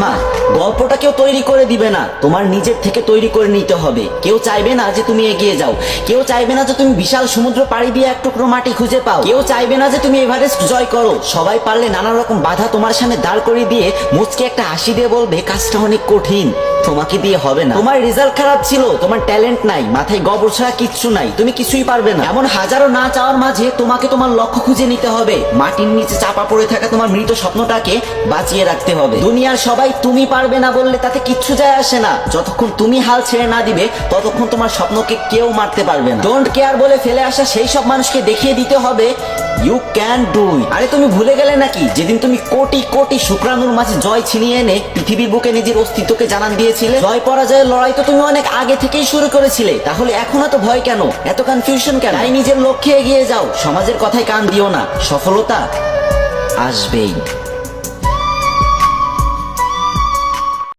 মামা গল্পটা কেউ তৈরি করে দিবে না। তোমার নিজের থেকে তৈরি করে নিতে হবে। কেউ চাইবে না যে তুমি এগিয়ে যাও। কেউ চাইবে না যে তুমি বিশাল সমুদ্র পাড়ি দিয়ে এক টুকরো মাটি খুঁজে পাও। কেউ চাইবে না যে তুমি এভারেস্ট জয় করো। সবাই পারলে নানা রকম বাধা তোমার সামনে দাঁড় করিয়ে দিয়ে মুচকে একটা হাসি দিয়ে বলবে, কাজটা অনেক কঠিন। তোমাকে দিয়ে হবে না। তোমার রেজাল্ট খারাপ ছিল। তোমার ট্যালেন্ট নাই। মাথায় গবর ছাড়া কিচ্ছু নাই। তুমি কিছুই পারবে না। এমন হাজারো না চাওয়ার মাঝে তোমাকে তোমার লক্ষ্য খুঁজে নিতে হবে। মাটির নিচে চাপা পড়ে থাকা তোমার মৃত স্বপ্নটাকে বাঁচিয়ে রাখতে হবে। দুনিয়ার সবাই তুমি পারবে না বললে তাতে কিচ্ছু যায় আসে না। যতক্ষণ তুমি হাল ছেড়ে না দিবে, ততক্ষণ তোমার স্বপ্নকে কেউ মারতে পারবে না। ডোন্ট কেয়ার বলে ফেলে আসা সেই সব মানুষকে দেখিয়ে দিতে হবে। ইউ ক্যান ডু আরে, তুমি ভুলে গেলে নাকি? যেদিন তুমি কোটি কোটি শুক্রাণুর মাঝে জয় ছিনিয়ে এনে পৃথিবীর বুকে নিজের অস্তিত্বকে জানান দিয়েছিলে? জয় পরাজয়ের লড়াই তো তুমি অনেক আগে থেকেই শুরু করেছিলে। তাহলে এখন এত ভয় কেন? এত কনফিউশন কেন? তাই নিজের লক্ষ্যে এগিয়ে যাও। সমাজের কথায় কান দিও না। সফলতা আসবেই।